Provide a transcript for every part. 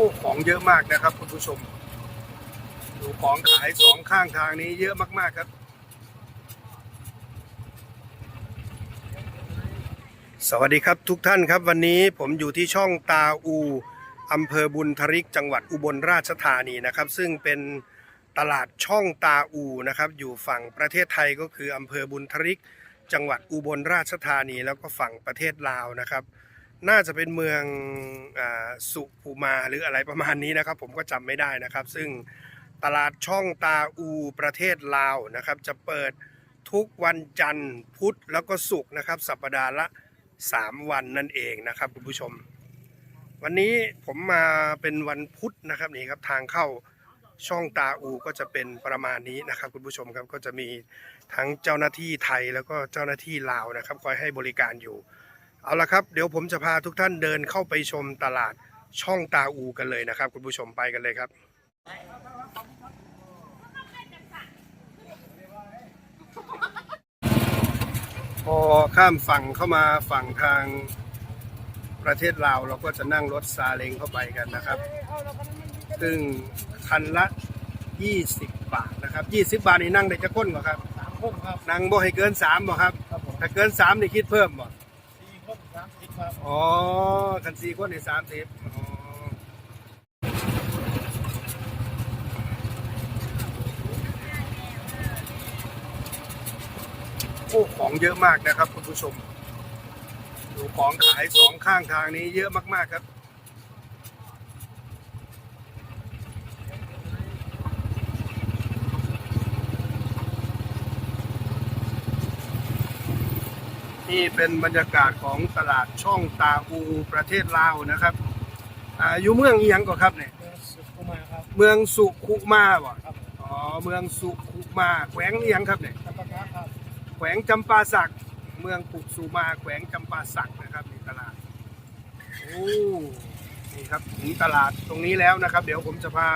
อ้ของเยอะมากนะครับคุณผู้ชม ดูของขายสองข้างทางนี้เยอะมากๆครับ สวัสดีครับทุกท่านครับวันนี้ผมอยู่ที่ช่องตาอูอำเภอบุญทริกจังหวัดอุบลราชธานีนะครับ ซึ่งเป็นตลาดช่องตาอูนะครับ อยู่ฝั่งประเทศไทยก็คืออำเภอบุญทริก จังหวัดอุบลราชธานี แล้วก็ฝั่งประเทศลาวนะครับ น่าจะเป็นเมืองอสุภูมาหรืออะไรประมาณนี้นะครับ ผมก็จำไม่ได้นะครับ ซึ่งตลาดช่องตาอูประเทศลาวนะครับ จะเปิดทุกวันจันทร์พุธแล้วก็ศุกร์นะครับ สัปดาห์ละ 3 วันนั่นเองนะครับคุณผู้ชม วันนี้ผมมาเป็นวันพุธนะครับนี่ครับทางเข้าช่องตาอูก็จะเป็นประมาณนี้นะครับ คุณผู้ชมครับก็จะมีทั้งเจ้าหน้าที่ไทยแล้วก็เจ้าหน้าที่ลาวนะครับ คอยให้บริการอยู่ เอาละครับ เดี๋ยวผมจะพาทุกท่านเดินเข้าไปชมตลาดช่องตาอูกันเลยนะครับ คุณผู้ชมไปกันเลยครับ พอข้ามฝั่งเข้ามาฝั่งทางประเทศลาวเราก็จะนั่งรถซาเล้งเข้าไปกันนะครับ ซึ่งคันละ 20 บาทนะครับ 20 บาทนี่นั่งได้จะก้นบ่ครับสามคนครับนั่งบ่ให้เกิน3บ่ครับครับผมถ้าเกิน3นี่คิดเพิ่มบ่สี่ คนสามสิบครับอ๋อคัน4คนนี่30อ๋อโอ้ของเยอะมากนะครับคุณผู้ชมดูของขายสองข้างทางนี้เยอะมากๆครับ นี่เป็นบรรยากาศของตลาดช่องตาอูประเทศลาวนะครับอ่าอยู่เมืองอีหยังก่อนครับเนี่ยเมืองสุขุมาครับเมืองสุขุมาบ่ครับอ๋อเมืองสุขุมา แขวงอีหยังครับเนี่ยตะปะกะครับแขวงจำปาสัก เมืองปุกสุมา แขวงจำปาสักนะครับนี่ตลาดโอ้นี่ครับถึงตลาดตรงนี้แล้วนะครับ เดี๋ยวผมจะพา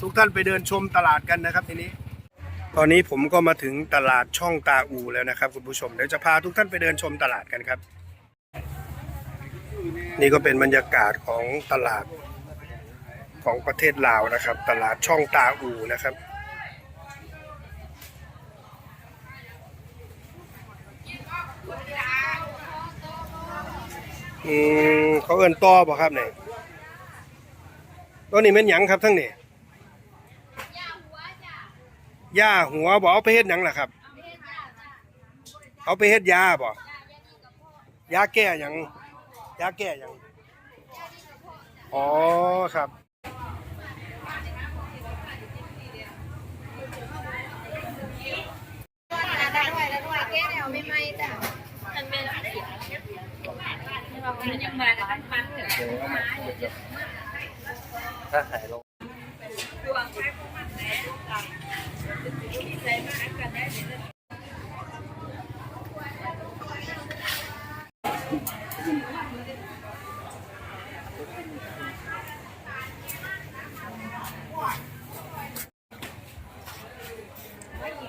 ทุกท่านไปเดินชมตลาดกันนะครับทีนี้ ตอนนี้ผมก็มาถึงตลาดช่องตาอูแล้วนะครับ คุณผู้ชมเดี๋ยวจะพาทุกท่านไปเดินชมตลาดกันครับ นี่ก็เป็นบรรยากาศของตลาดของประเทศลาวนะครับ ตลาดช่องตาอูนะครับอืมเขาเอินต่อบ่ครับเนี่ยตัวนี้เป็นหยังครับทั้งนี้ ย่าหัวบ่เอาไปเฮ็ดหยังล่ะครับ เอาไปเฮ็ดยาบ่ยาแก้หยังยาแก้หยังอ๋อครับได้ด้วยได้ด้วยแก้แนวไม่ไหม้จ้ะมันเป็นสีมันยังมาแต่ทั้งมันเถอะ ถ้าหายลง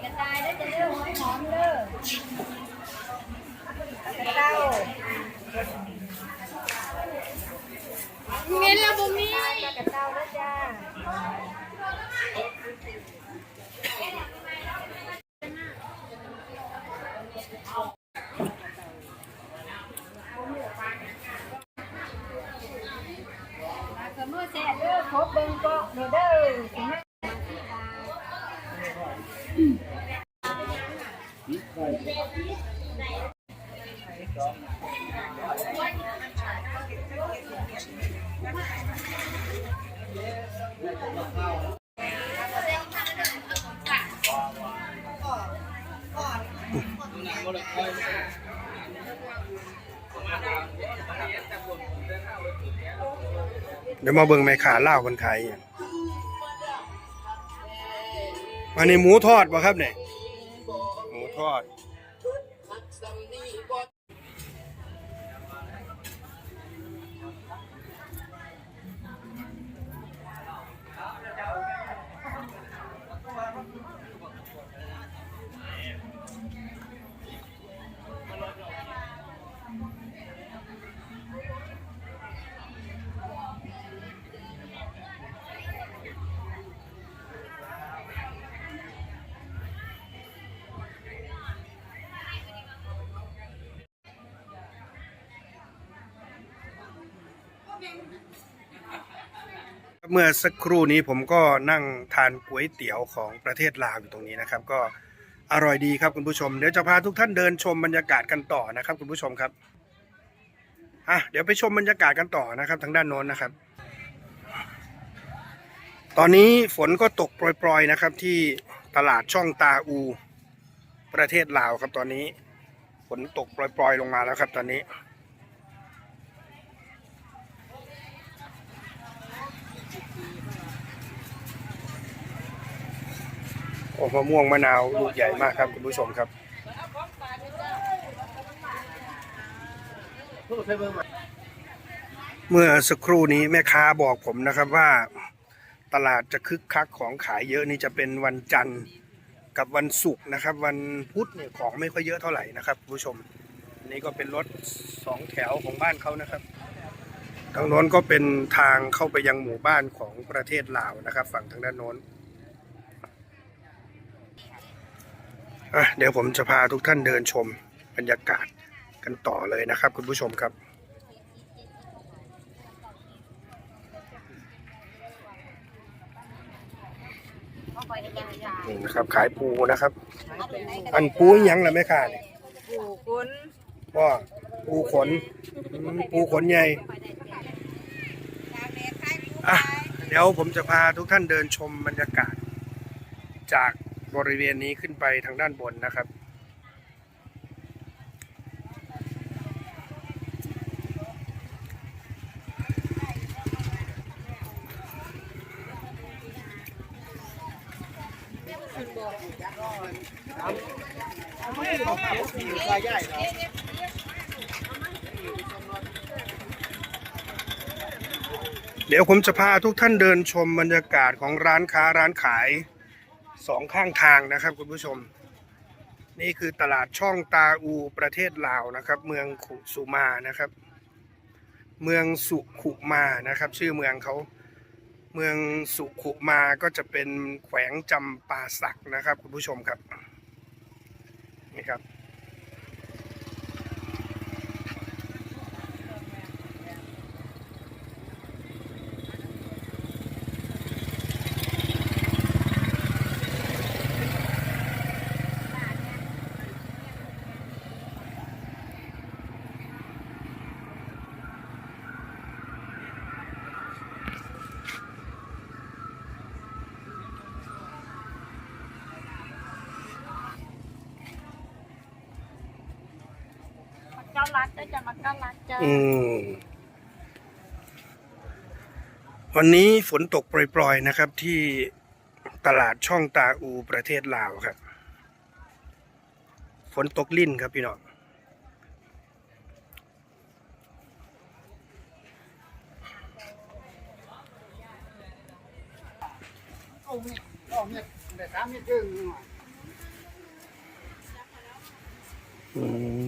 กระจายได้จะเลือกหอมหอมเด้อกระเต้าเงินละบ่ มีกระเต้าแล้วจ้าสมมติแซ่เด้อครบเบิ่งก็เด้อเด้อถึงแม้ เดี๋ยวมาเบิ่งแม่ค้าล่าคนขายอย่างอันนี้หมูทอดป่ะครับเนี่ยหมูทอด เมื่อสักครู่นี้ผมก็นั่งทานก๋วยเตี๋ยวของประเทศลาวอยู่ตรงนี้นะครับ ก็อร่อยดีครับคุณผู้ชม เดี๋ยวจะพาทุกท่านเดินชมบรรยากาศกันต่อนะครับคุณผู้ชมครับอะเดี๋ยวไปชมบรรยากาศกันต่อนะครับ ทางด้านโน้นนะครับ ตอนนี้ฝนก็ตกโปรยๆนะครับ ที่ตลาดช่องตาอู ประเทศลาวครับตอนนี้ ฝนตกโปรยๆลงมาแล้วครับ ตอนนี้ โอ้มะม่วงมะนาวลูกใหญ่มากครับคุณผู้ชมครับเมื่อสักครู่นี้แม่ค้าบอกผมนะครับว่าตลาดจะคึกคักของขายเยอะนี่จะเป็นวันจันทร์กับวันศุกร์นะครับ วันพุธเนี่ยของไม่ค่อยเยอะเท่าไหร่นะครับคุณผู้ชมอันนี่ก็เป็นรถสองแถวของบ้านเขานะครับทางโน้นก็เป็นทางเข้าไปยังหมู่บ้านของประเทศลาวนะครับ ฝั่งทางด้านโน้น อะ เดี๋ยวผมจะพาทุกท่านเดินชมบรรยากาศกันต่อเลยนะครับ คุณผู้ชมครับนี่นะครับขายปูนะครับ อันปูอิหยังล่ะแม่ค้าเนี่ยผู้คุณว่าปูขนอืมปูขนใหญ่อะเดี๋ยวผมจะพาทุกท่านเดินชมบรรยากาศ จาก บริเวณนี้ขึ้นไปทางด้านบนนะครับ เดี๋ยวผมจะพาทุกท่านเดินชมบรรยากาศของร้านค้าร้านขาย สองข้างทางนะครับคุณผู้ชม นี่คือตลาดช่องตาอูประเทศลาวนะครับ เมืองขุสุมานะครับ เมืองสุขุมานะครับ ชื่อเมืองเขาเมืองสุขุมาก็จะเป็นแขวงจำปาสักนะครับ คุณผู้ชมครับนี่ครับ มักกะลัดได้จะมักกะลัดจ้ะอืมวันนี้ฝนตกปล่อยๆนะครับ ที่ตลาดช่องตาอูประเทศลาวครับ ฝนตกลิ่นครับพี่น้องอืม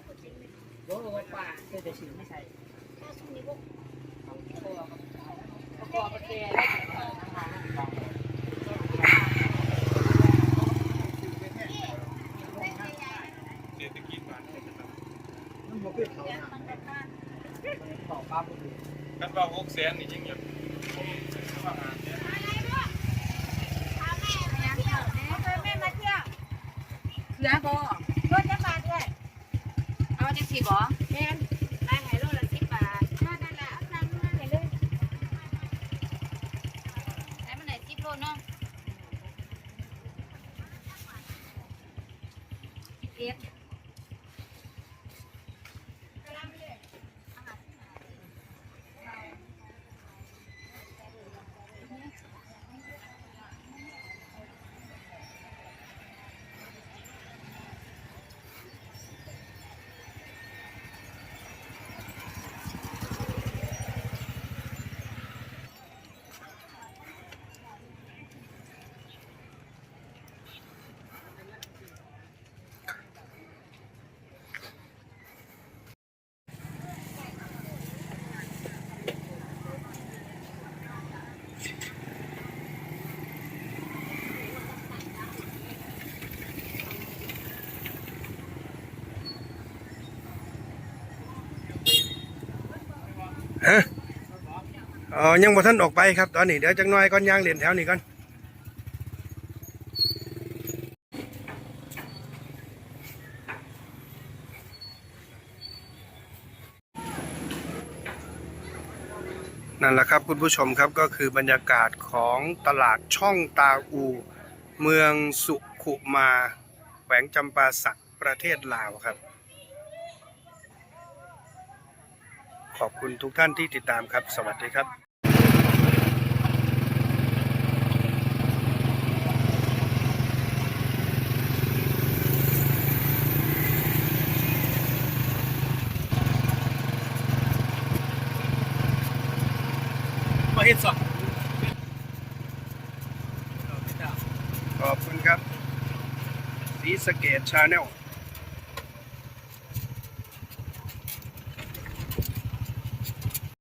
แม่เลยกันว่าหกแสนนี่จริงอยู่แม่มาเที่ยวเสือบ่ สิบ่แม่นได้ไฮโลละสิบบาทถ้าได้ละเอาน้ำมาให้เลยได้มาไหนสิบโลเนาะสิบเอ็ด ฮะอ๋อยังบ่ทันออกไปครับ ตอนนี้เดี๋ยวจังน้อยก่อนย่างเหรียญแถวนี้ก่อนนั่นแหละครับคุณผู้ชมครับก็คือบรรยากาศของตลาดช่องตาอู เมืองสุขุมาแขวงจำปาสักประเทศลาวครับ ขอบคุณทุกท่านที่ติดตามครับ สวัสดีครับมาเฮ็ดสองขอบคุณครับสีสะเกตชาแนล